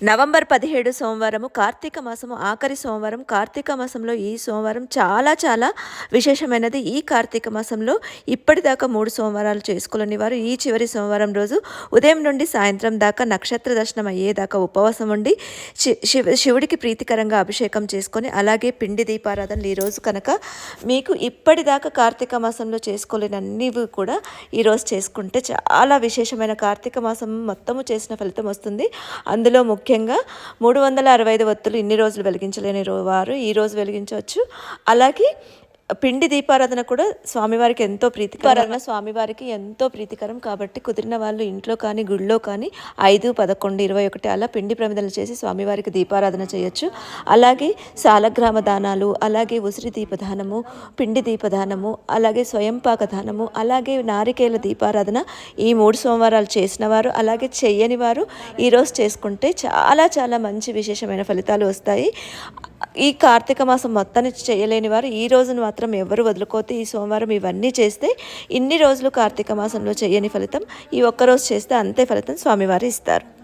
November పదిహేడు సోమవారము కార్తీక మాసము ఆఖరి సోమవారం కార్తీక మాసంలో ఈ సోమవారం చాలా చాలా విశేషమైనది. ఈ కార్తీక మాసంలో ఇప్పటిదాకా మూడు సోమవారాలు చేసుకోలేని వారు ఈ చివరి సోమవారం రోజు ఉదయం నుండి సాయంత్రం దాకా నక్షత్ర దర్శనం అయ్యేదాకా ఉపవాసం ఉండి శి- శివ శివుడికి ప్రీతికరంగా అభిషేకం చేసుకొని అలాగే పిండి దీపారాధనలు ఈరోజు కనుక మీకు ఇప్పటిదాకా కార్తీక మాసంలో చేసుకోలేనన్ని కూడా ఈరోజు చేసుకుంటే చాలా విశేషమైన కార్తీక మాసం మొత్తము చేసిన ఫలితం వస్తుంది. అందులో ముఖ్యంగా మూడు వందల అరవై ఐదు వత్తులు ఇన్ని రోజులు వెలిగించలేని వారు ఈ రోజు వెలిగించవచ్చు. అలాగే పిండి దీపారాధన కూడా స్వామివారికి ఎంతో ప్రీతికరం. స్వామివారికి ఎంతో ప్రీతికరం కాబట్టి కుదిరిన వాళ్ళు ఇంట్లో కానీ గుళ్ళో కానీ ఐదు పదకొండు ఇరవై ఒకటి అలా పిండి ప్రమిదలు చేసి స్వామివారికి దీపారాధన చేయొచ్చు. అలాగే సాలగ్రామ దానాలు అలాగే ఉసిరి దీపదానము పిండి దీపదానము అలాగే స్వయంపాక దానము అలాగే నారికేల దీపారాధన ఈ మూడు సోమవారాలు చేసిన వారు అలాగే చెయ్యని వారు ఈరోజు చేసుకుంటే చాలా చాలా మంచి విశేషమైన ఫలితాలు వస్తాయి. ఈ కార్తీక మాసం మొత్తాన్ని చేయలేని వారు ఈ రోజును మాత్రం ఎవరు వదులుకోతే ఈ సోమవారం ఇవన్నీ చేస్తే ఇన్ని రోజులు కార్తీక మాసంలో చేయని ఫలితం ఈ ఒక్కరోజు చేస్తే అంతే ఫలితం స్వామివారు ఇస్తారు.